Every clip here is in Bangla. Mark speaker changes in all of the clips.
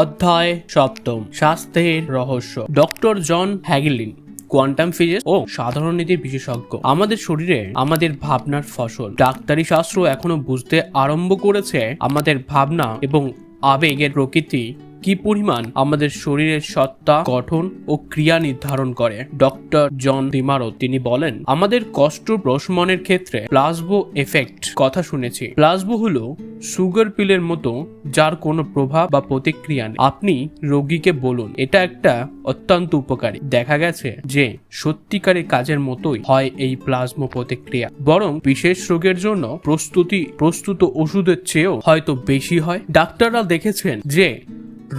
Speaker 1: অধ্যায় সপ্তম স্বাস্থ্যের রহস্য। Doctor John Hagelin, quantum physics ও সাধারণ নীতির বিশেষজ্ঞ। আমাদের শরীরে আমাদের ভাবনার ফসল। ডাক্তারি শাস্ত্র এখনও বুঝতে আরম্ভ করেছে আমাদের ভাবনা এবং আবেগের প্রকৃতি কি পরিমাণ আমাদের শরীরের সত্তা, গঠন ও ক্রিয়া নির্ধারণ করে? ডক্টর জন দিমারো তিনি বলেন, আমাদের কষ্ট প্রশমনের ক্ষেত্রে প্লাজবো এফেক্ট। কথা শুনেছি। প্লাজবো হলো সুগার পিলের মতো, যার কোনো প্রভাব বা প্রতিক্রিয়া নেই। আপনি রোগীকে বলুন, এটা একটা অত্যন্ত উপকারী। দেখা গেছে যে, সত্যিকারের কাজের মতোই হয় এই প্লাজমো প্রতিক্রিয়া। বরং বিশেষ রোগের জন্য প্রস্তুতি, প্রস্তুত ওষুধের চেয়েও হয়তো বেশি হয়। ডাক্তাররা দেখেছেন যে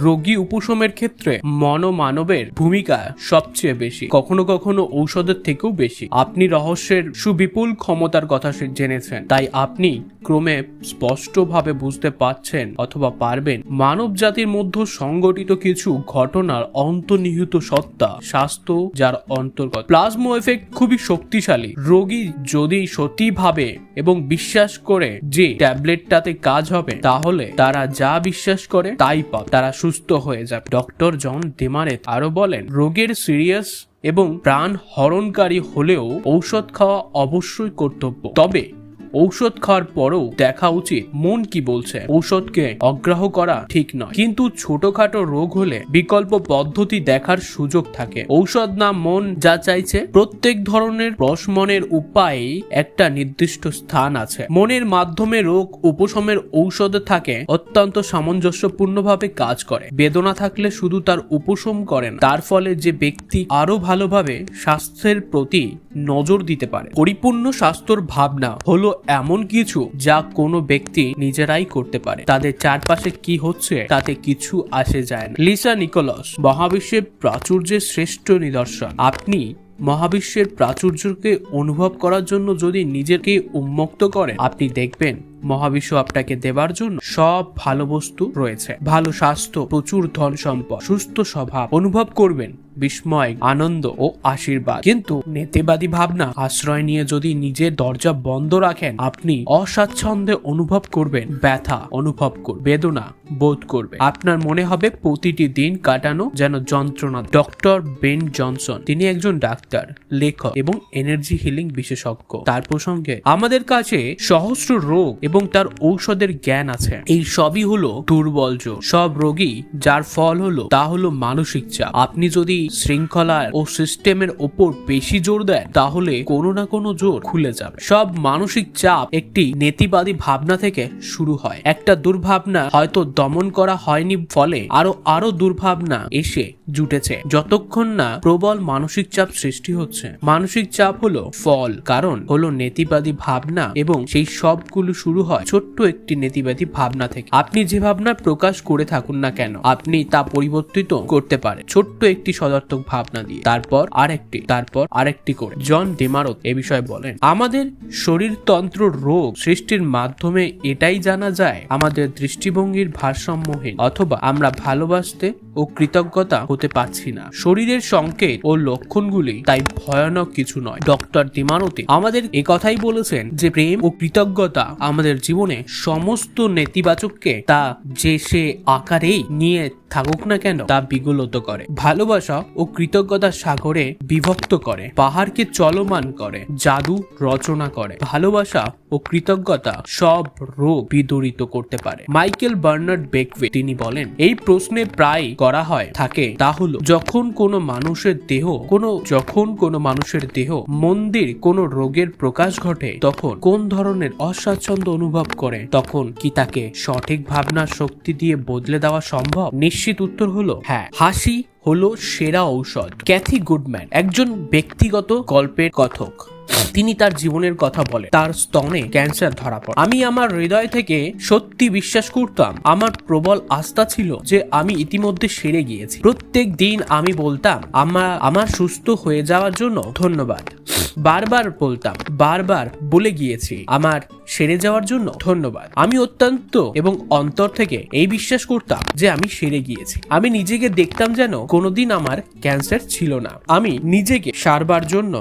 Speaker 1: রোগী উপশমের ক্ষেত্রে মনোমানবের ভূমিকা সবচেয়ে বেশি। কখনো কখনো ঔষধের থেকেও বেশি। আপনি রহস্যের সুবিপুল ক্ষমতার কথা জেনেছেন। তাই আপনি ক্রমে স্পষ্টভাবে বুঝতে পারছেন অথবা পারবেন মানব জাতির মধ্যে সংগঠিত কিছু ঘটনার অন্তর্নিহিত সত্তা, স্বাস্থ্য যার অন্তর্গত। প্লাজমো এফেক্ট খুবই শক্তিশালী। রোগী যদি সত্যি ভাবে এবং বিশ্বাস করে যে ট্যাবলেটটাতে কাজ হবে, তাহলে তারা যা বিশ্বাস করে, তাই পাবে। তারা সুস্থ হয়ে যাবে। ডক্টর জন ডিমারেত আরও বলেন, রোগের সিরিয়াস এবং প্রাণ হরণকারী হলেও ঔষধ খাওয়া অবশ্যই কর্তব্য। তবে ঔষধ খাওয়ার পরেও দেখা উচিত মন কি বলছে। ঔষধকে অগ্রাহ করা ঠিক নয়। কিন্তু ছোটখাটো রোগ হলে বিকল্প পদ্ধতি দেখার সুযোগ থাকে। ঔষধ না মন যা চাইছে, প্রত্যেক ধরনের প্রশমনের উপায়ে একটা নির্দিষ্ট স্থান আছে। মনের মাধ্যমে রোগ উপশমের ঔষধ থাকে, অত্যন্ত সামঞ্জস্যপূর্ণভাবে কাজ করে। বেদনা থাকলে শুধু তার উপশম করেন তার ফলে যে ব্যক্তি আরও ভালোভাবে স্বাস্থ্যের প্রতি নজর দিতে পারে। পরিপূর্ণ স্বাস্থ্যর ভাবনা হলো এমন কিছু যা কোনো ব্যক্তি নিজেরাই করতে পারে। তাদের চারপাশে কি হচ্ছে তাতে কিছু আসে যায় না। লিসা নিকোলস, মহাবিশ্বের প্রাচুর্যের শ্রেষ্ঠ নিদর্শন। আপনি মহাবিশ্বের প্রাচুর্যকে অনুভব করার জন্য যদি নিজেকে উন্মুক্ত করেন, আপনি দেখবেন মহাবিশ্ব আপনাকে দেবার জন্য সব ভালো বস্তু রয়েছে। ভালো স্বাস্থ্য, প্রচুর ধন সম্পদ, সুস্থ স্বভাব। অনুভব করবেন বিস্ময়, আনন্দ ও আশীর্বাদ। কিন্তু নেতিবাদী ভাবনা, আশ্রয় নিয়ে যদি নিজের দরজা বন্ধ রাখেন, আপনি অস্বাচ্ছন্দ্যে অনুভব করবেন ব্যথা অনুভব করবেন, বেদনা বোধ করবে আপনার মনে হবে প্রতিটি দিন কাটানো যেন যন্ত্রণা। ডক্টর বেন জনসন, তিনি একজন ডাক্তার, লেখক এবং এনার্জি হিলিং বিশেষজ্ঞ। তার প্রসঙ্গে, আমাদের কাছে সহস্র রোগ এবং তার ঔষধের জ্ঞান আছে। এই সবই হলো দুর্বলজ সব রোগী যার ফল হলো, তা হলো মানসিক চাপ। আপনি যদি শৃঙ্খলা ও সিস্টেমের ওপর বেশি জোর দেন, তাহলে কোনো না কোনো জোর খুলে যাবে। সব মানসিক চাপ একটি নেতিবাদী ভাবনা থেকে শুরু হয়। একটা দুর্ভাবনা হয়তো দমন করা হয়নি, ফলে আরও আরও দুর্ভাবনা এসে জুটেছে। যতক্ষণ না প্রবল মানসিক চাপ সৃষ্টি হচ্ছে। মানসিক চাপ হলো ফল, কারণ হলো নেতিবাদী ভাবনা এবং সেই সবগুলো শুরু হয়। ছোট্ট একটি নেতিবাদী ভাবনা থেকে। আপনি যে ভাবনা প্রকাশ করে থাকুন না কেন, আপনি তা পরিবর্তিত করতে পারে ছোট্ট একটি সদর্থক ভাবনা দিয়ে। তারপর আরেকটি তারপর আরেকটি করে। জন ডেমারত এ বিষয়ে বলেন, আমাদের শরীরতন্ত্র রোগ সৃষ্টির মাধ্যমে এটাই জানা যায় আমাদের দৃষ্টিভঙ্গির ভারসাম্যহীন, অথবা আমরা ভালোবাসতে ও কৃতজ্ঞতা হতে পারছি না। শরীরের সংকেত ও লক্ষণগুলি তাই ভয়ানক কিছু নয়। ডক্টর দিমানতি আমাদের কথাই বলেছেন যে প্রেম ও কৃতজ্ঞতা আমাদের জীবনে সমস্ত নেতিবাচককে তা যে সে আকারেই নিয়ে থাকুক না কেন, তা বিগলত করে, ভালোবাসা ও কৃতজ্ঞতা সাগরে বিভক্ত করে, পাহাড়কে চলমান করে, জাদু রচনা করে, ভালোবাসা ও কৃতজ্ঞতা সব রোগ বিদরিত করতে পারে। মাইকেল বার্নার্ড বেকওয়ে তিনি বলেন, এই প্রশ্নে প্রায় করা হয়, থাকে তা হলো, যখন কোনো মানুষের দেহ, কোনো, যখন কোনো মানুষের দেহ মন্দির কোনো রোগের প্রকাশ ঘটে তখন কোন ধরনের অস্বাচ্ছন্দ্য অনুভব করে, তখন কি তাকে সঠিক ভাবনার শক্তি দিয়ে বদলে দেওয়া সম্ভব? নিশ্চিত উত্তর হলো হ্যাঁ। হাসি হলো সেরা ঔষধ। ক্যাথি গুডম্যান একজন ব্যক্তিগত গল্পের কথক। তিনি তার জীবনের কথা বলে, তার স্তনে ক্যান্সার ধরা পড়ে। আমি আমার হৃদয় থেকে সত্যি বিশ্বাস করতাম। আমার প্রবল আস্থা ছিল যে আমি ইতিমধ্যে সেরে গিয়েছি। প্রত্যেক দিন আমি বলতাম আমার আমার সুস্থ হয়ে যাওয়ার জন্য ধন্যবাদ। বারবার বলতাম, বারবার বলে গিয়েছি, আমার সেরে যাওয়ার জন্য ধন্যবাদ। আমি অত্যন্ত এবং অন্তর থেকে এই বিশ্বাস করতাম যে আমি সেরে গিয়েছি। আমি নিজেকে দেখতাম যেন কোনোদিন আমার ক্যান্সার ছিল না। আমি নিজেকে সারবার জন্য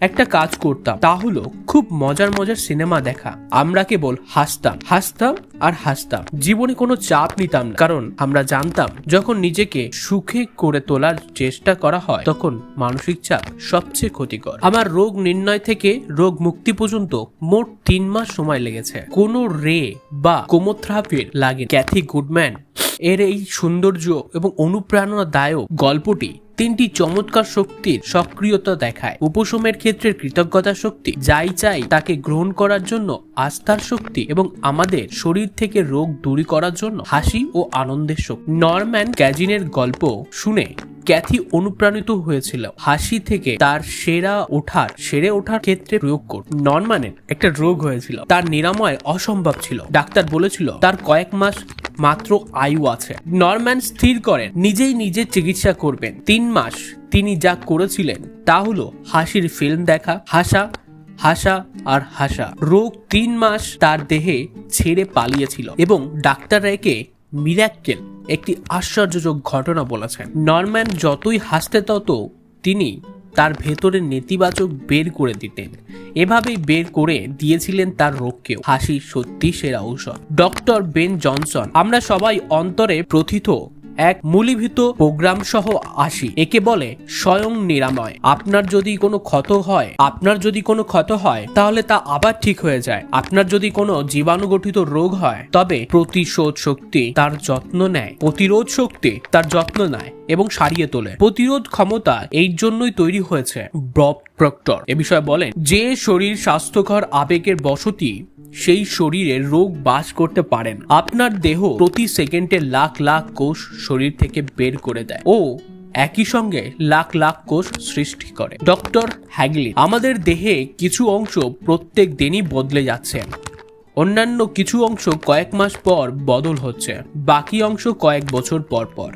Speaker 1: একটা কাজ করতাম, তা হলো খুব মজার মজার সিনেমা দেখা। আমরা কেবল হাসতাম হাসতাম আর হাসতাম। জীবনে কোনো চাপ নিতাম না, কারণ আমরা জানতাম, যখন নিজেকে সুখে করে তোলার চেষ্টা করা হয়, তখন মানসিক চাপ সবচেয়ে ক্ষতিকর। আমার রোগ নির্ণয় থেকে রোগ মুক্তি পর্যন্ত মোট তিন মাস সময় লেগেছে। কোনো রে বা কোমোথ্রাপির লাগে। ক্যাথি গুডম্যান এর এই সৌন্দর্য এবং অনুপ্রেরণাদায়ক গল্পটি তিনটি চমৎকার শক্তির সক্রিয়তা দেখায়। উপশমের ক্ষেত্রে কৃতজ্ঞতা শক্তি, যাই চাই তাকে গ্রহণ করার জন্য আস্থার শক্তি এবং আমাদের শরীর থেকে রোগ দূরী করার জন্য হাসি ও আনন্দের শক্তি। নরম্যান ক্যাজিনের গল্প শুনে ক্যাথি অনুপ্রাণিত হয়েছিল। হাসি থেকে তার সেরা ওঠার, সেরে ওঠার ক্ষেত্রে প্রয়োগ কর। নরম্যানের একটা রোগ হয়েছিল। তার নিরাময় অসম্ভব ছিল। ডাক্তার বলেছিল, তার কয়েক মাস মাত্র আয়ু আছে। নরম্যান স্থির করেন, নিজেই নিজের চিকিৎসা করবেন। তিন মাস তিনি যা করেছিলেন, তা হলো হাসির ফিল্ম দেখা, হাসা হাসা আর হাসা। রোগ তিন মাস তার দেহে ছেড়ে পালিয়েছিল এবং ডাক্তাররা একে মিরাক্কেল একটি আশ্চর্যজনক ঘটনা বলেছেন। নরম্যান যতই হাসতে তত তিনি তার ভেতরে নেতিবাচক বের করে দিতেন। এভাবেই বের করে দিয়েছিলেন তার রোগকেও। হাসি সত্যি সেরা ঔষধ। ডক্টর বেন জনসন, আমরা সবাই অন্তরে প্রথিত এক মূলীভূত প্রোগ্রাম সহ আসি। একে বলে স্বয়ং নিরাময়। আপনার যদি কোনো ক্ষত হয়, আপনার যদি কোনো ক্ষত হয়, তাহলে তা আবার ঠিক হয়ে যায়। আপনার যদি কোনো জীবাণুগঠিত রোগ হয়, তবে প্রতিশোধ শক্তি তার যত্ন নেয়। প্রতিরোধ শক্তি তার যত্ন নেয়। এবং সারিয়ে তোলে। প্রতিরোধ ক্ষমতা এই জন্যই তৈরি হয়েছে ব্রব প্রক্টর। এ বিষয়ে বলেন, যে শরীর স্বাস্থ্যকর আবেগের বসতি, সেই শরীরে রোগ বাস করতে পারেন। আপনার দেহ প্রতি সেকেন্ডে লাখ লাখ কোষ শরীর থেকে বের করে দেয় ও একই সঙ্গে লাখ লাখ কোষ সৃষ্টি করে। ডক্টর হ্যাগলি, আমাদের দেহে কিছু অংশ প্রত্যেক দিনই বদলে যাচ্ছে। অন্যান্য কিছু অংশ কয়েক মাস পর বদল হচ্ছে। বাকি অংশ কয়েক বছর পর পর।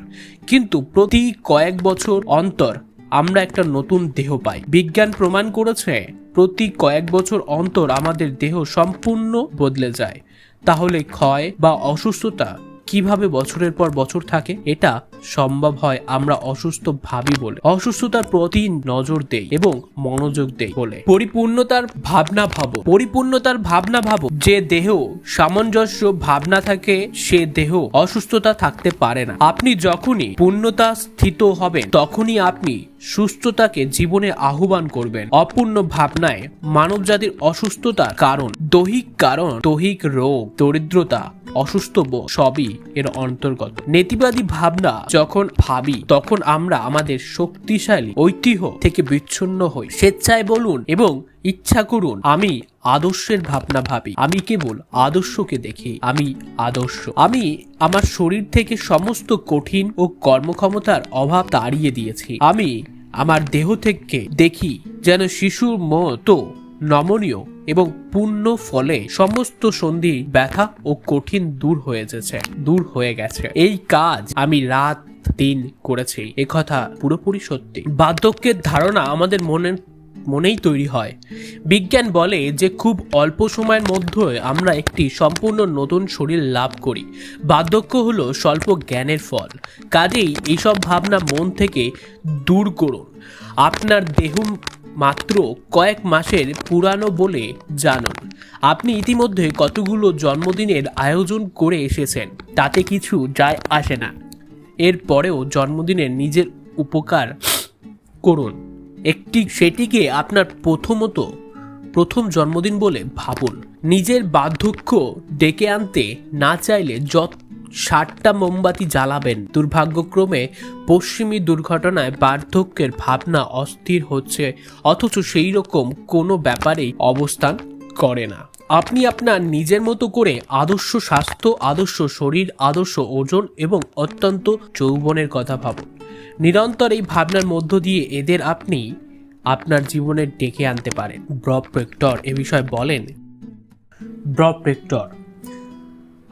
Speaker 1: কিন্তু প্রতি কয়েক বছর অন্তর আমরা একটা নতুন দেহ পাই। বিজ্ঞান প্রমাণ করেছে, প্রতি কয়েক বছর অন্তর আমাদের দেহ সম্পূর্ণ বদলে যায়। তাহলে ক্ষয় বা অসুস্থতা কীভাবে বছরের পর বছর থাকে? এটা সম্ভব হয় আমরা অসুস্থ ভাবি বলে, অসুস্থতার প্রতি নজর দেই এবং মনোযোগ দেই বলে। পরিপূর্ণতার ভাবনা ভাবো। পরিপূর্ণতার ভাবনা ভাবো। যে দেহ সামঞ্জস্য ভাবনা থাকে, সে দেহ অসুস্থতা থাকতে পারে না। আপনি যখনই পূর্ণতা স্থিত হবেন, তখনই আপনি সুস্থতাকে জীবনে আহ্বান করবেন। অপূর্ণ ভাবনায় মানবজাতির অসুস্থতার কারণ দৈহিক কারণ, দৈহিক রোগ, দরিদ্রতা অসুস্থ বোধ সবই এর অন্তর্গত। নেতিবাদী ভাবনা যখন ভাবি, তখন আমরা আমাদের শক্তিশালী, ঐতিহ্য থেকে বিচ্ছিন্ন হই। স্বেচ্ছায় বলুন এবং ইচ্ছা করুন, আমি আদর্শের ভাবনা ভাবি। আমি কেবল আদর্শকে দেখি, আমি আদর্শ। আমি আমার শরীর থেকে সমস্ত কঠিন ও কর্মক্ষমতার অভাব তাড়িয়ে দিয়েছি। আমি আমার দেহ থেকে দেখি যেন শিশুর মতো নমনীয় এবং পূর্ণ ফলে সমস্ত সন্ধি, ব্যথা ও কঠিন দূর হয়ে গেছে দূর হয়ে গেছে। এই কাজ আমি রাত, দিন করেছি। একথা পুরোপুরি সত্যি। বার্ধক্যের ধারণা আমাদের মনের মনেই তৈরি হয়। বিজ্ঞান বলে যে খুব অল্প সময়ের মধ্যে আমরা একটি সম্পূর্ণ নতুন শরীর লাভ করি। বার্ধক্য হলো স্বল্প জ্ঞানের ফল। কাজেই এইসব ভাবনা মন থেকে দূর করুন। আপনার দেহ মাত্র কয়েক মাসের পুরানো বলে জানুন। আপনি ইতিমধ্যে কতগুলো জন্মদিনের আয়োজন করে এসেছেন, তাতে কিছু যায় আসে না। এর পরেও জন্মদিনের নিজের উপকার করুন। একটি, সেটিকে আপনার প্রথমত প্রথম জন্মদিন বলে ভাবুন। নিজের বার্ধক্য ডেকে আনতে না চাইলে যত ষাটটা মোমবাতি জ্বালাবেন। দুর্ভাগ্যক্রমে পশ্চিমী দুর্ঘটনায় বার্ধক্যের ভাবনা অস্থির হচ্ছে, অথচ সেই রকম কোনো ব্যাপারেই অবস্থান করে না। আপনি আপনার নিজের মতো করে আদর্শ স্বাস্থ্য, আদর্শ শরীর, আদর্শ ওজন এবং অত্যন্ত যৌবনের কথা ভাবুন। নিরন্তর এই ভাবনার মধ্য দিয়ে এদের আপনি আপনার জীবনে ডেকে আনতে পারেন। ব্রব প্রেক্টর এ বিষয়ে বলেন, ব্রব প্রেক্টর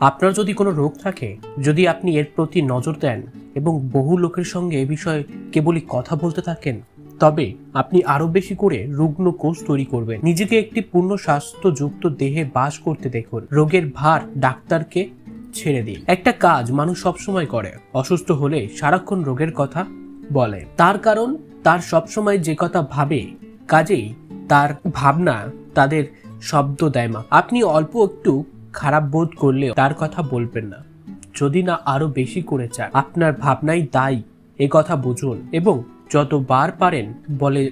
Speaker 1: আপনার যদি কোনো রোগ থাকে, যদি আপনি এর প্রতি নজর দেন এবং বহু লোকের সঙ্গে এ বিষয়ে কেবলই কথা বলতে থাকেন, তবে আপনি আরও বেশি করে রুগ্ন কোষ তৈরি করবেন। নিজেকে একটি পূর্ণ স্বাস্থ্যযুক্ত দেহে বাস করতে দেখুন। রোগের ভার ডাক্তারকে ছেড়ে দিন। একটা কাজ মানুষ সবসময় করে, অসুস্থ হলে সারাক্ষণ রোগের কথা বলে। তার কারণ তার সবসময় যে কথা ভাবে, কাজেই তার ভাবনা তাদের শব্দ দেয় মা। আপনি অল্প একটু খারাপ বোধ করলেও তার কথা বলবেন না। যদি না আরও বেশি করে চান, আপনার ভাবনাই দায়ী, এ কথা বুঝুন এবং যতবার পারেন বলে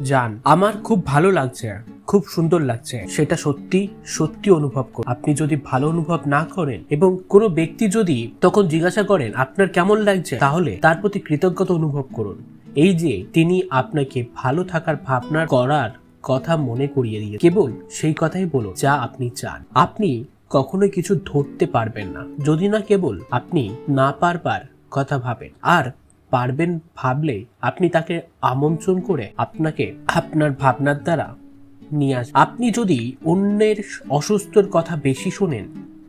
Speaker 1: যান। আমার খুব ভালো লাগছে, খুব সুন্দর লাগছে, সেটা সত্যি সত্যি অনুভব করুন। আপনি যদি ভালো অনুভব না করেন এবং কোনো ব্যক্তি যদি তখন জিজ্ঞাসা করেন, আপনার কেমন লাগছে? তাহলে তার প্রতি কৃতজ্ঞতা অনুভব করুন। এই যে তিনি আপনাকে ভালো থাকার ভাবনা করার কথা মনে করিয়ে দিয়ে কেবল সেই কথাই বলো যা আপনি চান। আপনি কখনোই কিছু ধরতে পারবেন না। যদি না কেবল আপনি না পারবার কথা ভাবেন, আর পারবেন ভাবলে আপনি তাকে আমন্ত্রণ করে আপনাকে আপনার ভাবনার দ্বারা নিয়ে আস। আপনি যদি অন্যের অসুস্থর কথা বেশি শোনেন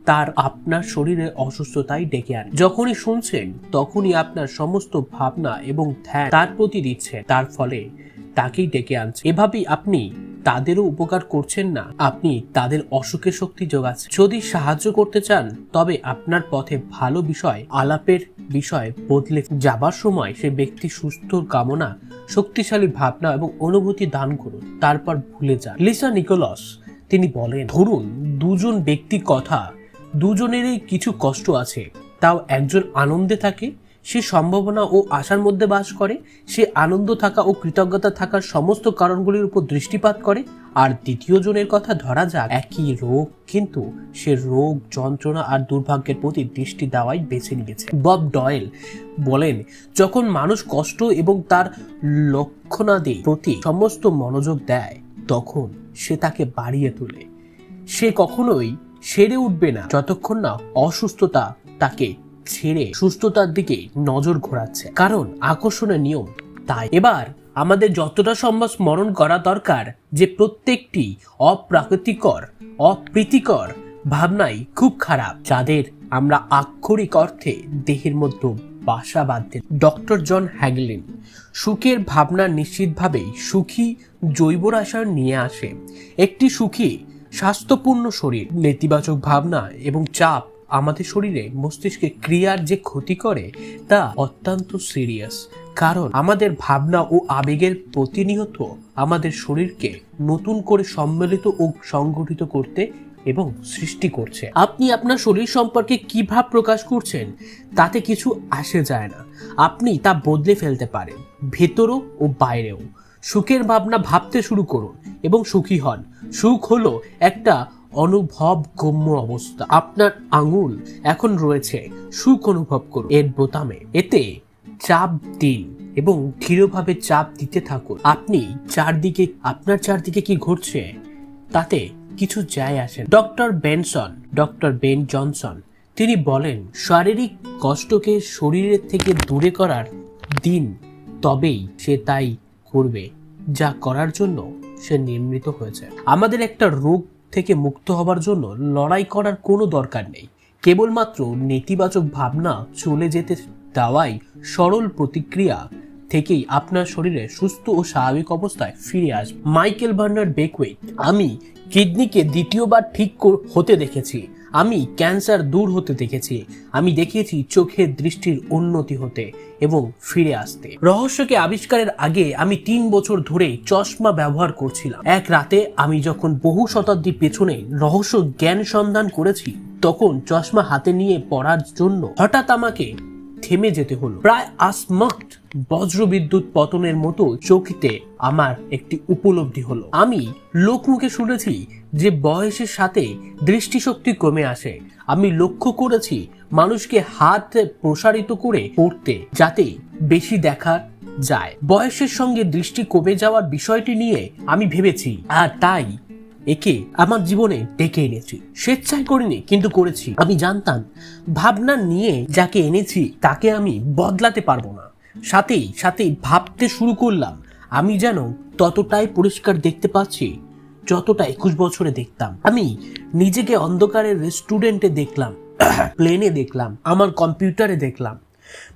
Speaker 1: তার আপনার শরীরের অসুস্থতাই ডেকে আনে। যখনই শুনছেন, তখনই আপনার সমস্ত ভাবনা এবং ধ্যান তার প্রতি দিচ্ছে। তার ফলে তাকেই ডেকে আনছে। এভাবেই আপনি তাদেরও উপকার করছেন না, আপনি তাদের অসুখের শক্তি যোগাচ্ছেন। যদি সাহায্য করতে চান, তবে আপনার পথে ভালো বিষয়, আলাপের বিষয় বদলে যাবার সময় সে ব্যক্তি সুস্থ কামনা, শক্তিশালী ভাবনা এবং অনুভূতি দান করুন। তারপর ভুলে যান। লিসা নিকোলস, তিনি বলেন, ধরুন দুজন ব্যক্তি কথা দুজনেরই কিছু কষ্ট আছে। তাও একজন আনন্দে থাকে, সে সম্ভাবনা ও আশার মধ্যে বাস করে, সে আনন্দ থাকা ও কৃতজ্ঞতা থাকার সমস্ত কারণগুলির উপর দৃষ্টিপাত করে, আর দ্বিতীয় জনের কথা ধরা যাক, একই রোগ কিন্তু সে রোগ, যন্ত্রণা আর দুর্ভাগ্যের প্রতি দৃষ্টি দেওয়াই বেছে নিয়েছে। বব ডয়েল বলেন, যখন মানুষ কষ্ট এবং তার লক্ষণাদি প্রতি সমস্ত মনোযোগ দেয়, তখন সে তাকে বাড়িয়ে তোলে। সে কখনোই সেরে উঠবে না যতক্ষণ না অসুস্থতা তাকে ছেড়ে সুস্থতার দিকে নজর ঘোরাচ্ছে। কারণ আকর্ষণের নিয়ম তাই। এবার আমাদের যতটা সম্ভব স্মরণ করা দরকার যে প্রত্যেকটি অপ্রাকৃতিকর, অপ্রীতিকর ভাবনাই খুব খারাপ, যাদের আমরা আক্ষরিক অর্থে দেহের মধ্যে বাসা বাঁধতে ডক্টর জন হ্যাগলিন সুখের ভাবনা নিশ্চিতভাবেই সুখী জৈব রাসায়ন নিয়ে আসে। একটি সুখী স্বাস্থ্যপূর্ণ শরীর, নেতিবাচক ভাবনা এবং চাপ আমাদের শরীরে মস্তিষ্কে ক্রিয়ার যে ক্ষতি করে তা অত্যন্ত সিরিয়াস কারণ আমাদের ভাবনা ও আবেগের প্রতিনিয়ত আমাদের শরীরকে নতুন করে সম্মিলিত ও সংগঠিত করতে এবং সৃষ্টি করছে। আপনি আপনার শরীর সম্পর্কে কি ভাব প্রকাশ করছেন তাতে কিছু আসে যায় না। আপনি তা বদলে ফেলতে পারেন, ভেতরও ও বাইরেও। সুখের ভাবনা ভাবতে শুরু করুন এবং সুখী হন। সুখ হলো একটা অনুভব গম্য অবস্থা। আপনার আঙুল এখন রয়েছে, সুখ অনুভব করুন। এর বোতামে। এতে চাপ দিন এবং ধীরভাবে চাপ দিতে থাকুন। আপনি চারদিকে, আপনার চারদিকে কি ঘটছে তাতে কিছু যায় আসে doctor Benson, doctor Ben Johnson, তিনি বলেন, শারীরিক কষ্টকে শরীরের থেকে দূরে করার দিন তবেই সে তাই করবে যা করার জন্য সে নির্মিত হয়েছে। আমাদের একটা রোগ থেকে মুক্ত হবার জন্য লড়াই করার কোনো দরকার নেই। কেবলমাত্র নেতিবাচক ভাবনা চলে যেতে দেওয়াই সরল প্রতিক্রিয়া থেকেই আপনার শরীরে সুস্থ ও স্বাভাবিক অবস্থায় ফিরে আসবে। মাইকেল বার্নার বেকওয়েট আমি কিডনিকে দ্বিতীয়বার ঠিক হতে দেখেছি। আমি ক্যান্সার দূর হতে দেখেছি। আমি দেখেছি চোখের দৃষ্টির উন্নতি হতে এবং ফিরে আসতে। রহস্যকে আবিষ্কারের আগে আমি তিন বছর ধরে চশমা ব্যবহার করছিলাম। এক রাতে আমি যখন বহু শতাব্দী পেছনে রহস্য জ্ঞান সন্ধান করেছি, তখন চশমা হাতে নিয়ে পড়ার জন্য হঠাৎ আমাকে থেমে যেতে হলো। প্রায় আসমাক্ত বজ্রবিদ্যুৎ পতনের মতো চোখেতে আমার একটি উপলব্ধি হলো। আমি লোকমুখে শুনেছি যে বয়সের সাথে দৃষ্টিশক্তি কমে আসে। আমি লক্ষ্য করেছি মানুষকে হাত প্রসারিত করে পড়তে যাতে বেশি দেখা যায়। বয়সের সঙ্গে দৃষ্টি কমে যাওয়ার বিষয়টি নিয়ে আমি ভেবেছি। আর তাই একে আমার জীবনে ডেকে এনেছি। স্বেচ্ছায় করিনি, কিন্তু করেছি। আমি জানতাম, ভাবনা নিয়ে যাকে এনেছি, তাকে আমি বদলাতে পারব না। সাথেই সাথেই ভাবতে শুরু করলাম, আমি যেন ততটাই পরিষ্কার দেখতে পাচ্ছি, যতটা একুশ বছরে দেখতাম। আমি নিজেকে অন্ধকারের রেস্টুরেন্টে দেখলাম, প্লেনে দেখলাম, আমার কম্পিউটারে দেখলাম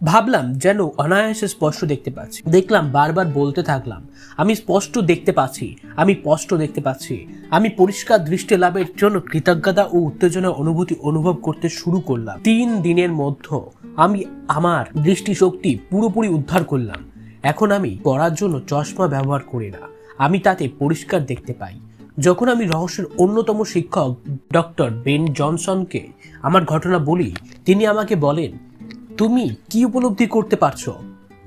Speaker 1: ভাবলাম যেন অনায়াসে স্পষ্ট দেখতে পাচ্ছি। দেখলাম বারবার বলতে থাকলাম, আমি স্পষ্ট দেখতে পাচ্ছি, আমি স্পষ্ট দেখতে পাচ্ছি। আমি পরিষ্কার দৃষ্টি লাভের জন্য কৃতজ্ঞতা ও উত্তেজনা অনুভূতি অনুভব করতে শুরু করলাম। তিন দিনের মধ্যে আমি আমার দৃষ্টিশক্তি পুরোপুরি উদ্ধার করলাম। এখন আমি পড়ার জন্য চশমা ব্যবহার করি না, আমি তাতে পরিষ্কার দেখতে পাই। যখন আমি রহস্যের অন্যতম শিক্ষক ডক্টর বেন জনসনকে আমার ঘটনা বলি, তিনি আমাকে বলেন তুমি কি উপলব্ধি করতে পারছ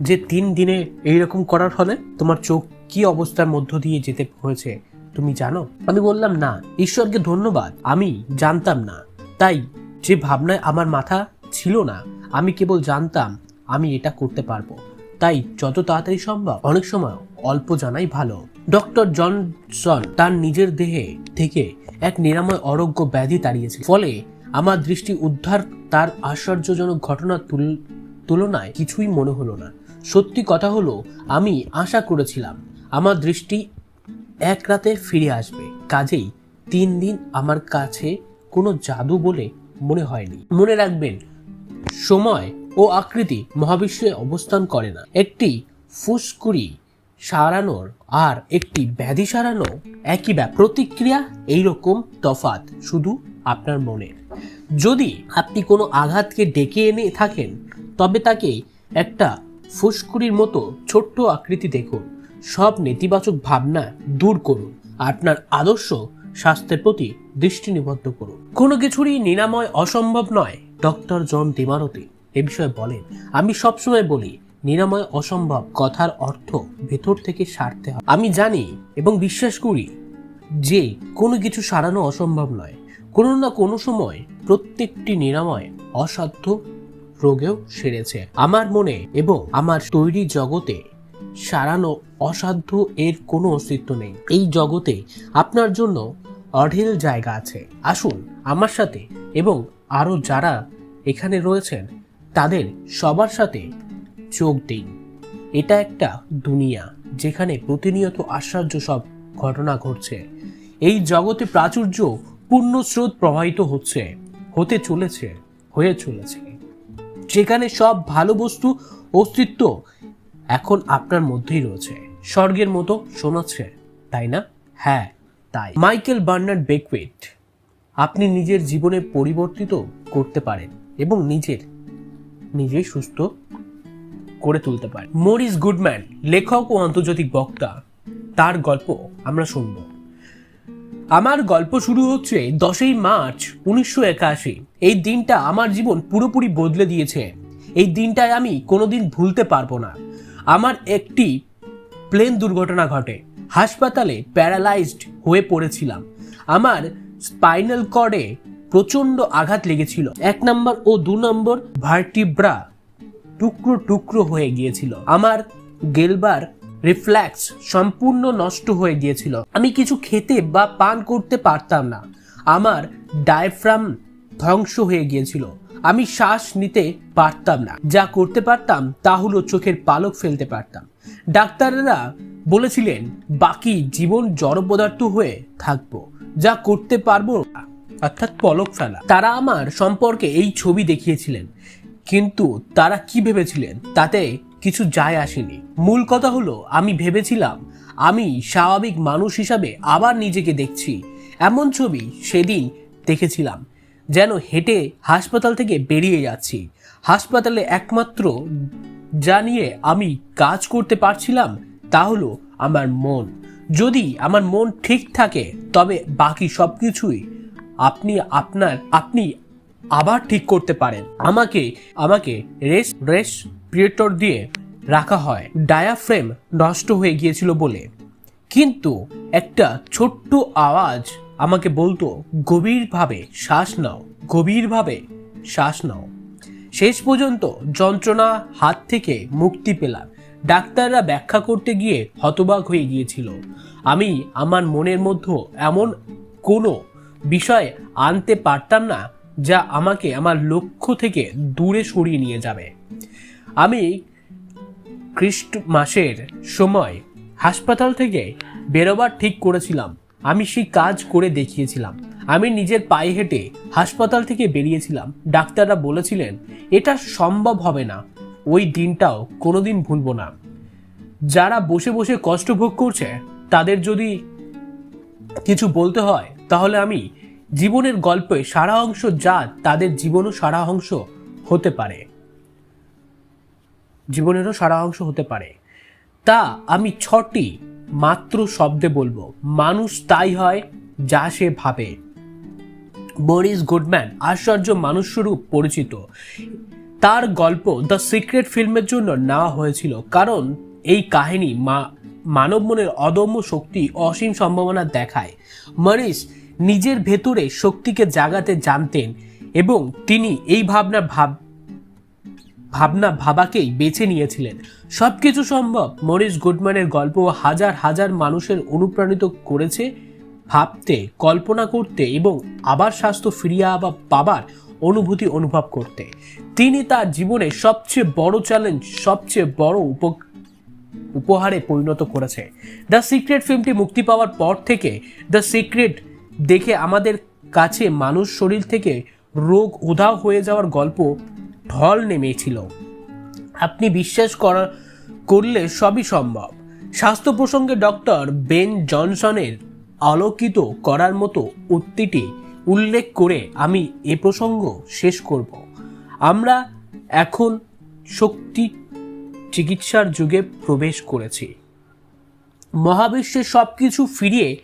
Speaker 1: যে তিন দিনে এইরকম করার ফলে তোমার চোখ কি অবস্থার মধ্য দিয়ে যেতে হয়েছে? তুমি জানো? আমি বললাম, না, ঈশ্বরকে ধন্যবাদ, আমি জানতাম না। তাই যে ভাবনায় আমার মাথা ছিল না, আমি কেবল জানতাম আমি এটা করতে পারব। তাই যত তাড়াতাড়ি সম্ভব, অনেক সময় অল্প জানাই ভালো। ডক্টর জনসন তার নিজের দেহে থেকে এক নিরাময় অরোগ্য ব্যাধি তাড়িয়েছে ফলে আমার দৃষ্টি উদ্ধার তার আশ্চর্যজনক ঘটনার তুল- তুলনায় কিছুই মনে হলো না। সত্যি কথা হলো, আমি আশা করেছিলাম, আমার দৃষ্টি এক রাতে ফিরে আসবে। কাজেই তিন দিন আমার কাছে কোনো জাদু বলে মনে হয়নি। মনে রাখবেন, সময় ও আকৃতি মহাবিশ্বে অবস্থান করে না। একটি ফুসকুড়ি সারানোর আর একটি ব্যাধি সারানো একই ব্যাপার। প্রতিক্রিয়া এইরকম তফাত শুধু আপনার মনের। যদি আপনি কোনো আঘাতকে ডেকে এনে থাকেন, তবে তাকে একটা ফুসকুড়ির মতো ছোট্ট আকৃতি দেখুন। সব নেতিবাচক ভাবনা দূর করুন। আপনার আদর্শ স্বাস্থ্যের প্রতি দৃষ্টি নিবদ্ধ করুন। কোনো কিছুরই নিরাময় অসম্ভব নয়, ডক্টর জন দিমারতি এ বিষয়ে বলেন, আমি সবসময় বলি, নিরাময় অসম্ভব কথার অর্থ ভেতর থেকে সারতে হয় আমি জানি এবং বিশ্বাস করি যে কোনো কিছু সারানো অসম্ভব নয়। কোনো না কোনো সময় প্রত্যেকটি নিরাময় অসাধ্য রোগেও সেরেছে। আমার মনে এবং আমার তৈরি জগতে সারানো অসাধ্য এর কোনো অস্তিত্ব নেই। এই জগতে আপনার জন্য অঢেল জায়গা আছে। আসুন আমার সাথে এবং আরও যারা এখানে রয়েছেন, তাদের সবার সাথে যোগ দিন। এটা একটা দুনিয়া যেখানে প্রতিনিয়ত আশ্চর্য সব ঘটনা ঘটছে। এই জগতে প্রাচুর্য পূর্ণ স্রোত প্রবাহিত হচ্ছে, হতে চলেছে, হয়ে চলেছে। যেখানে সব ভালো বস্তু অস্তিত্ব এখন আপনার মধ্যেই রয়েছে। স্বর্গের মতো শোনাচ্ছে, তাই না? হ্যাঁ তাই। মাইকেল বার্নার্ড বেকওয়েট, আপনি নিজের জীবনে পরিবর্তিত করতে পারেন এবং নিজের, নিজেই সুস্থ করে তুলতে পারেন। মরিস গুডম্যান, লেখক ও আন্তর্জাতিক বক্তা, তার গল্প আমরা শুনব। আমার গল্প শুরু হচ্ছে দশই মার্চ উনিশশো একাশি। এই দিনটা আমার জীবন পুরোপুরি বদলে দিয়েছে। এই দিনটায় আমি কোনোদিন ভুলতে পারব না। আমার একটি প্লেন দুর্ঘটনা ঘটে। হাসপাতালে প্যারালাইজড হয়ে পড়েছিলাম। আমার স্পাইনাল কর্ডে প্রচণ্ড আঘাত লেগেছিল। এক নম্বর ও দু নম্বর ভার্টিব্রা টুকরো টুকরো হয়ে গিয়েছিল। আমার গেলবার রিফ্ল্যাক্স সম্পূর্ণ নষ্ট হয়ে গিয়েছিল। আমি কিছু খেতে বা পান করতে পারতাম না। আমার ডায়ফ্রাম ধ্বংস হয়ে গিয়েছিল। আমি শ্বাস নিতে পারতাম না। যা করতে পারতাম তা হলো চোখের পালক ফেলতে পারতাম। ডাক্তাররা বলেছিলেন বাকি জীবন জড় পদার্থ হয়ে থাকব। যা করতে পারব না, অর্থাৎ পলক ফেলা। তারা আমার সম্পর্কে এই ছবি দেখিয়েছিলেন। কিন্তু তারা কি ভেবেছিলেন? তাতে কিছু যায় আসেনি। মূল কথা হলো, আমি ভেবেছিলাম, আমি স্বাভাবিক মানুষ হিসাবে আবার নিজেকে দেখছি। এমন ছবি সেদিন দেখেছিলাম, যেন হেঁটে হাসপাতাল থেকে বেরিয়ে যাচ্ছি। হাসপাতালে একমাত্র যা নিয়ে আমি কাজ করতে পারছিলাম, তা হলো আমার মন। যদি আমার মন ঠিক থাকে, তবে বাকি সব কিছুই আপনি আপনার, আপনি আবার ঠিক করতে পারেন। আমাকে আমাকে রেস্ট রেসপিরেটর দিয়ে রাখা হয়। ডায়াফ্রেম নষ্ট হয়ে গিয়েছিল বলে। কিন্তু একটা ছোট্ট আওয়াজ আমাকে বলতো, গভীরভাবে শ্বাস নাও, গভীরভাবে শ্বাস নাও। শেষ পর্যন্ত যন্ত্রণা হাত থেকে মুক্তি পেলাম। ডাক্তাররা ব্যাখ্যা করতে গিয়ে হতবাক হয়ে গিয়েছিল। আমি আমার মনের মধ্যে এমন কোনো বিষয় আনতে পারতাম না, যা আমাকে আমার লক্ষ্য থেকে দূরে সরিয়ে নিয়ে যাবে। আমি খ্রিস্ট মাসের সময় হাসপাতাল থেকে বেরোবার ঠিক করেছিলাম। আমি সেই কাজ করে দেখিয়েছিলাম। আমি নিজের পায়ে হেঁটে হাসপাতাল থেকে বেরিয়েছিলাম। ডাক্তাররা বলেছিলেন, এটা সম্ভব হবে না। ওই দিনটাও কোনোদিন ভুলবো না। যারা বসে বসে কষ্ট ভোগ করছে, তাদের যদি কিছু বলতে হয়, তাহলে আমি জীবনের গল্পে সারা অংশ যা তাদের জীবনও সারা অংশ হতে পারে। জীবনেরও সারা অংশ হতে পারে। তা আমি ছটি মাত্র শব্দে বলব। মানুষ তাই হয় যা সে ভাবে। বরিস গুডম্যান, আশ্চর্য মানুষস্বরূপ পরিচিত। তার গল্প দ্য সিক্রেট ফিল্মের জন্য নেওয়া হয়েছিল। কারণ এই কাহিনী মা, মানব মনের অদম্য শক্তি অসীম সম্ভাবনা দেখায়। মরিস নিজের ভেতরে শক্তিকে জাগাতে জানতেন এবং তিনি এই ভাবনা ভাব ভাবনা ভাবাকেই বেছে নিয়েছিলেন। সব কিছু সম্ভব মরিস গুডম্যানের গল্প হাজার হাজার মানুষের অনুপ্রাণিত করেছে, ভাবতে, কল্পনা করতে এবং আবার স্বাস্থ্য ফিরিয়ে আবার পাবার অনুভূতি অনুভব করতে। তিনি তার জীবনে সবচেয়ে বড় চ্যালেঞ্জ সবচেয়ে বড় উপ উপহারে পরিণত করেছে। দ্য সিক্রেট ফিল্মটি মুক্তি পাওয়ার পর থেকে দ্য সিক্রেট দেখে আমাদের কাছে মানুষ শরীর থেকে রোগ উধাও হয়ে যাওয়ার গল্প ঢল নেমেছিল। আপনি বিশ্বাস করা, করলে সবই সম্ভব। স্বাস্থ্য প্রসঙ্গে ডক্টর বেন জনসনের আলোকিত করার মতো উক্তিটি উল্লেখ করে আমি এ প্রসঙ্গ শেষ করব। আমরা এখন শক্তি চিকিৎসার যুগে প্রবেশ করেছি। মহাবিশ্বে সব কিছু ফিরিয়ে,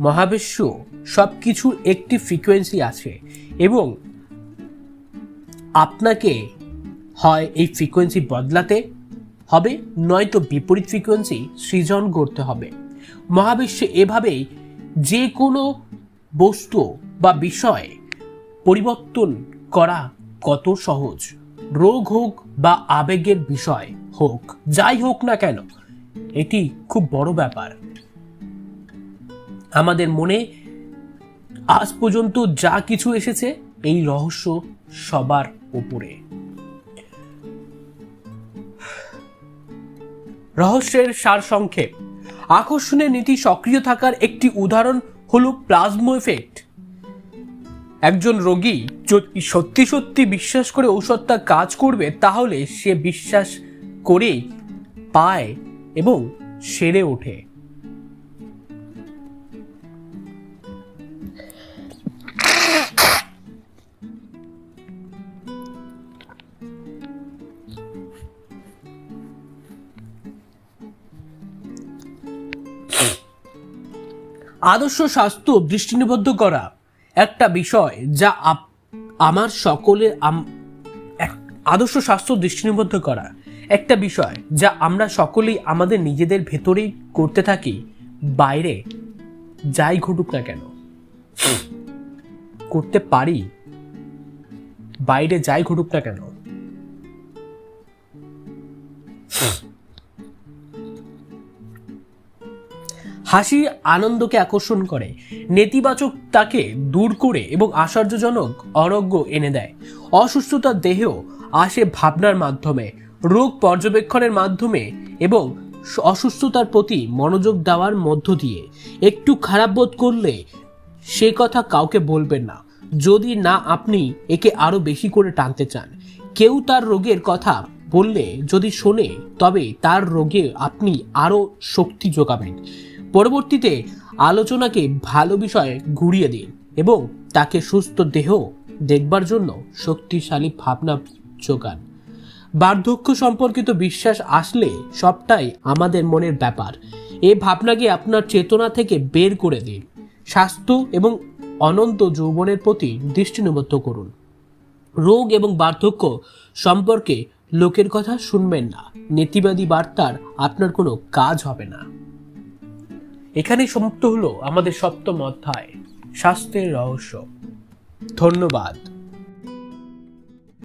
Speaker 1: মহাবিশ্ব সব কিছুর একটি ফ্রিকোয়েন্সি আছে এবং আপনাকে হয় এই ফ্রিকোয়েন্সি বদলাতে হবে, নয়তো বিপরীত ফ্রিকোয়েন্সি সৃজন করতে হবে। মহাবিশ্বে এভাবেই যে কোনো বস্তু বা বিষয় পরিবর্তন করা কত সহজ। রোগ হোক বা আবেগের বিষয় হোক, যাই হোক না কেন, এটি খুব বড় ব্যাপার। আমাদের মনে আজ পর্যন্ত যা কিছু এসেছে, এই রহস্য সবার উপরে। রহস্যের সারসংক্ষেপ। আকর্ষণের নীতি সক্রিয় থাকার একটি উদাহরণ হলো প্লাজমো এফেক্ট একজন রোগী যদি সত্যি সত্যি বিশ্বাস করে ঔষধটা কাজ করবে, তাহলে সে বিশ্বাস করেই পায় এবং সেরে ওঠে। আদর্শ স্বাস্থ্য দৃষ্টিনিবদ্ধ করা একটা বিষয় যা আমার সকলে আদর্শ স্বাস্থ্য দৃষ্টিনিবদ্ধ করা। একটা বিষয় যা আমরা সকলেই আমাদের নিজেদের ভেতরেই করতে থাকি, বাইরে যাই ঘটুক না কেন। করতে পারি, বাইরে যাই ঘটুক না কেন। হাসি আনন্দকে আকর্ষণ করে। নেতিবাচক তাকে দূর করে এবং আশ্চর্যজনক অরোগ্য এনে দেয়। অসুস্থতার দেহেও আসে ভাবনার মাধ্যমে, রোগ পর্যবেক্ষণের মাধ্যমে এবং অসুস্থতার প্রতি মনোযোগ দেওয়ার মধ্য দিয়ে। একটু খারাপ বোধ করলে সে কথা কাউকে বলবেন না। যদি না আপনি একে আরও বেশি করে টানতে চান। কেউ তার রোগের কথা বললে যদি শোনে, তবে তার রোগে আপনি আরও শক্তি যোগাবেন। পরবর্তীতে আলোচনাকে ভালো বিষয়ে ঘুরিয়ে দিন এবং তাকে সুস্থ দেহ দেখবার জন্য শক্তিশালী ভাবনা যোগান। বার্ধক্য সম্পর্কিত বিশ্বাস আসলে সবটাই আমাদের মনের ব্যাপার। এই ভাবনাকে আপনার চেতনা থেকে বের করে দিন। স্বাস্থ্য এবং অনন্ত যৌবনের প্রতি দৃষ্টি নিবদ্ধ করুন। রোগ এবং বার্ধক্য সম্পর্কে লোকের কথা শুনবেন না। নেতিবাদী বার্তার আপনার কোনো কাজ হবে না। এখানেই সমাপ্ত হলো আমাদের সপ্তম অধ্যায় স্বাস্থ্যের রহস্য। ধন্যবাদ।